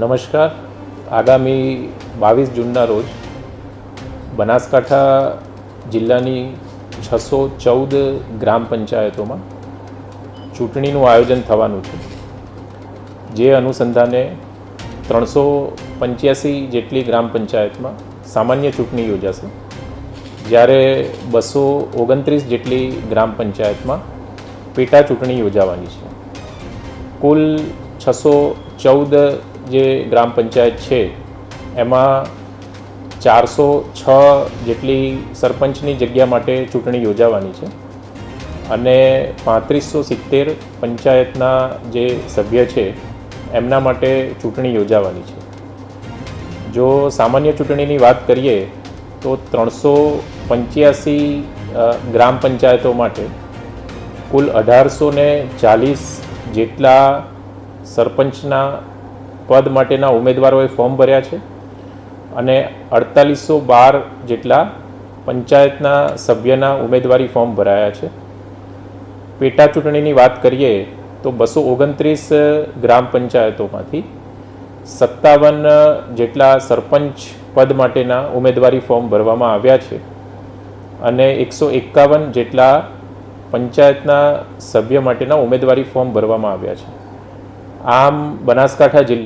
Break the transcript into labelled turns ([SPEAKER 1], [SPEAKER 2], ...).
[SPEAKER 1] નમસ્કાર. આગામી બાવીસ જૂનના રોજ બનાસકાંઠા જિલ્લાની છસો ચૌદ ગ્રામ પંચાયતોમાં ચૂંટણીનું આયોજન થવાનું છે. જે અનુસંધાને ત્રણસો પંચ્યાસી જેટલી ગ્રામ પંચાયતમાં સામાન્ય ચૂંટણી યોજાશે. જ્યારે બસો ઓગણત્રીસ જેટલી ગ્રામ પંચાયતમાં પેટા ચૂંટણી યોજાવાની છે. કુલ છસો ચૌદ જે ગ્રામ પંચાયત છે, એમાં ચારસો છ જેટલી સરપંચની જગ્યા માટે ચૂંટણી યોજાવાની છે અને પાંત્રીસો સિત્તેર પંચાયતના જે સભ્ય છે, એમના માટે ચૂંટણી યોજાવાની છે. જો સામાન્ય ચૂંટણીની વાત કરીએ, તો ત્રણસો પંચ્યાસી ગ્રામ પંચાયતો માટે કુલ અઢારસો ચાલીસ જેટલા સરપંચના પદ માટેના ઉમેદવારોએ ફોર્મ ભર્યા છે અને અડતાલીસો બાર જેટલા પંચાયતના સભ્યના ઉમેદવારી ફોર્મ ભરાયા છે. પેટા ચૂંટણીની વાત કરીએ તો બસો ઓગણત્રીસ ગ્રામ પંચાયતોમાંથી સત્તાવન જેટલા સરપંચ પદ માટેના ઉમેદવારી ફોર્મ ભરવામાં આવ્યા છે અને એકસો એકાવન જેટલા પંચાયતના સભ્ય માટેના ઉમેદવારી ફોર્મ ભરવામાં આવ્યા છે. આમ બનાસકાંઠા જિલ્લા